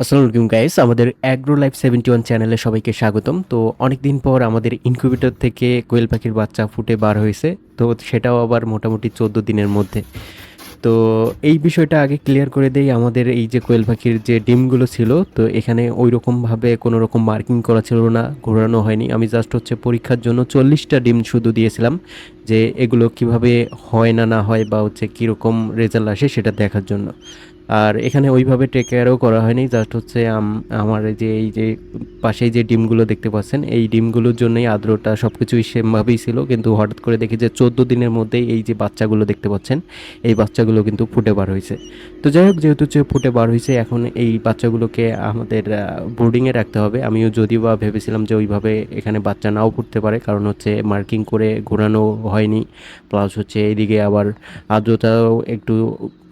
আসসালামু আলাইকুম গাইস আমাদের অ্যাগ্রো লাইফ সেভেন্টি ওয়ান চ্যানেলে সবাইকে স্বাগতম। তো অনেক দিন পর আমাদের ইনকিউবেটর থেকে কোয়েল পাখির বাচ্চা ফুটে বার হয়েছে। তো সেটাও আবার মোটামুটি চোদ্দ দিনের মধ্যে। তো এই বিষয়টা আগে ক্লিয়ার করে দেই। আমাদের এই যে কোয়েল পাখির যে ডিমগুলো ছিল, তো এখানে ওই রকমভাবে কোনো রকম মার্কিং করা ছিল না, ঘোরানো হয়নি। আমি জাস্ট হচ্ছে পরীক্ষার জন্য চল্লিশটা ডিম শুধু দিয়েছিলাম যে এগুলো কীভাবে হয় না না হয় বা হচ্ছে কীরকম রেজাল্ট আসে সেটা দেখার জন্য। আর এখানে ওইভাবে টেক কেয়ারও করা হয়নি জাস্ট হচ্ছে আমার যে, এই যে পাশেই যে ডিমগুলো দেখতে পাচ্ছেন, এই ডিমগুলোর জন্যই আর্দ্রতা সব কিছুই সেমভাবেই ছিল। কিন্তু হঠাৎ করে দেখি যে চোদ্দ দিনের মধ্যেই এই যে বাচ্চাগুলো দেখতে পাচ্ছেন, এই বাচ্চাগুলো কিন্তু ফুটে বার হয়েছে। তো যাই হোক, যেহেতু হচ্ছে ফুটে বার হয়েছে, এখন এই বাচ্চাগুলোকে আমাদের বোর্ডিংয়ে রাখতে হবে। আমিও যদিও বা ভেবেছিলাম যে ওইভাবে এখানে বাচ্চা নাও ফুটতে পারে, কারণ হচ্ছে মার্কিং করে ঘোরানো হয়নি। প্লাস হচ্ছে এদিকে আবার আর্দ্রতাও একটু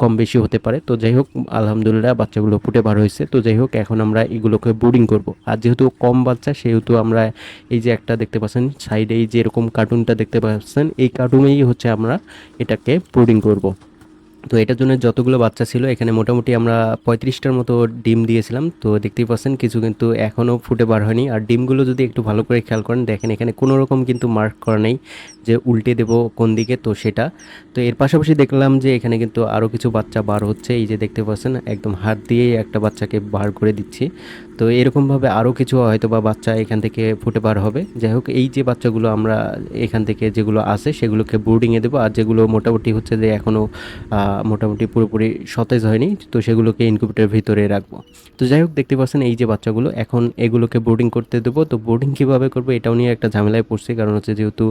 কম বেশি হতে পারে। তো যাই হোক, আলহামদুলিল্লাহ বাচ্চাগুলো ফুটে বার হয়েছে। তো যাই হোক, এখন আমরা এগুলোকে বোর্ডিং করব। আর যেহেতু কম বাচ্চা, সেহেতু আমরা এই যে একটা দেখতে পাচ্ছেন সাইডে এই যে এরকম কার্টুনটা দেখতে পাচ্ছেন, এই কার্টুনেই হচ্ছে আমরা এটাকে বোর্ডিং করব। তো এটার জন্য যতগুলো বাচ্চা ছিল, এখানে মোটামুটি আমরা পঁয়ত্রিশটার মতো ডিম দিয়েছিলাম। তো দেখতেই পাচ্ছেন, কিছু কিন্তু এখনও ফুটে বার হয়নি। আর ডিমগুলো যদি একটু ভালো করে খেয়াল করেন, দেখেন এখানে কোনো রকম কিন্তু মার্ক করা নেই যে উল্টে দেব কোন দিকে, তো সেটা। তো এর পাশাপাশি দেখলাম যে এখানে কিন্তু আরও কিছু বাচ্চা বার হচ্ছে। এই যে দেখতে পাচ্ছেন, একদম হাত দিয়েই একটা বাচ্চাকে বার করে দিচ্ছি। তো এরকমভাবে আরও কিছু হয়তো বা বাচ্চা এখান থেকে ফুটে বার হবে। যাই হোক, এই যে বাচ্চাগুলো আমরা এখান থেকে যেগুলো আছে, সেগুলোকে বোর্ডিংয়ে দেবো। আর যেগুলো মোটামুটি হচ্ছে যে এখনও মোটামুটি পুরোপুরি সতেজ হয়নি, তো সেগুলোকে ইনকিউবেটরের ভিতরে রাখব। তো যাই হোক, দেখতে পাচ্ছেন এই যে বাচ্চাগুলো, এখন এগুলোকে বোর্ডিং করতে দেবো। তো বোর্ডিং কীভাবে করব এটাও নিয়ে একটা ঝামেলায় পড়ছি, কারণ হচ্ছে যেহেতু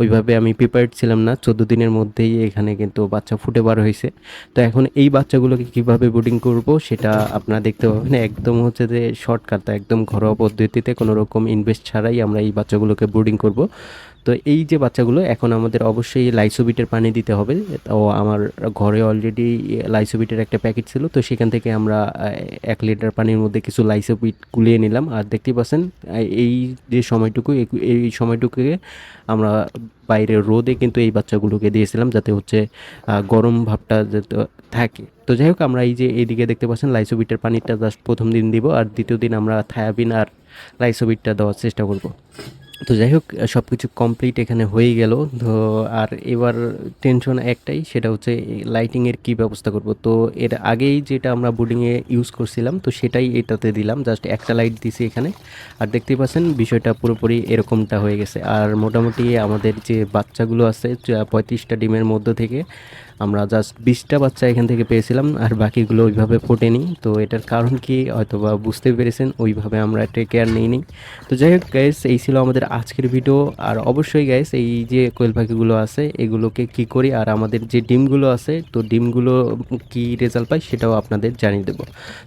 ওইভাবে আমি প্রিপেয়ার্ড ছিলাম না, চোদ্দ দিনের মধ্যেই এখানে কিন্তু বাচ্চা ফুটে বার হয়েছে। তো এখন এই বাচ্চাগুলোকে কীভাবে বোর্ডিং করব সেটা আপনারা দেখতে পাবেন। একদম হচ্ছে যে শর্টকাট একদম ঘরোয়া পদ্ধতিতে কোনো রকম ইনভেস্ট ছাড়াই আমরা এই বাচ্চাগুলোকে বোর্ডিং করব। তো এই যে বাচ্চাগুলো, এখন আমাদের অবশ্যই লাইসোবিটের পানি দিতে হবে। তো আমার ঘরে অলরেডি লাইসোবিটের একটা প্যাকেট ছিল, তো সেখান থেকে আমরা এক লিটার পানির মধ্যে কিছু লাইসোবিট গুলিয়ে নিলাম। আর দেখতে পাচ্ছেন এই যে সময়টুকু, এই- সময়টুকুকে আমরা বাইরে রোদে কিন্তু এই বাচ্চাগুলোকে দিয়েছিলাম যাতে হচ্ছে গরম ভাবটা যাতে থাকে। তো যাই হোক, আমরা এই যে এইদিকে দেখতে পাচ্ছেন, লাইসোবিটের পানিটা জাস্ট প্রথম দিন দিব, আর দ্বিতীয় দিন আমরা থায়াবিন আর লাইসোবিটটা দেওয়ার চেষ্টা করব। তো যাই হোক সব কিছু কমপ্লিট এখানে হয়ে গেল। তো আর এবার টেনশন একটাই, সেটা হচ্ছে লাইটিংয়ের কী ব্যবস্থা করব। তো এর আগেই যেটা আমরা বোর্ডিংয়ে ইউজ করছিলাম, তো সেটাই এটাতে দিলাম। জাস্ট একটা লাইট দিছি এখানে। আর দেখতেই পাচ্ছেন, বিষয়টা পুরোপুরি এরকমটা হয়ে গেছে। আর মোটামুটি আমাদের যে বাচ্চাগুলো আছে পঁয়ত্রিশটা ডিমের মধ্য থেকে আমরা জাস্ট বিশটা বাচ্চা এখান থেকে পেয়েছিলাম, আর বাকিগুলো ওইভাবে ফোটেনি। তো এটার কারণ কি হয়তো বা বুঝতে পেরেছেন, ওইভাবে আমরা টেক কেয়ার নিইনি। তো যাই হোক গ্যাস এই ছিল আমাদের আজকের ভিডিও আর অবশ্যই গাইস এই যে কোয়েল পাখিগুলো আছে, এগুলোকে কি করি, আর আমাদের যে ডিমগুলো আছে, তো ডিমগুলো কি রেজাল্ট পায় সেটাও আপনাদের জানিয়ে দেব।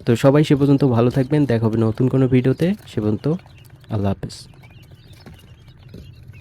তো সবাই সে পর্যন্ত ভালো থাকবেন, দেখা হবে নতুন কোনো ভিডিওতে সে পর্যন্ত আল্লাহ হাফেজ।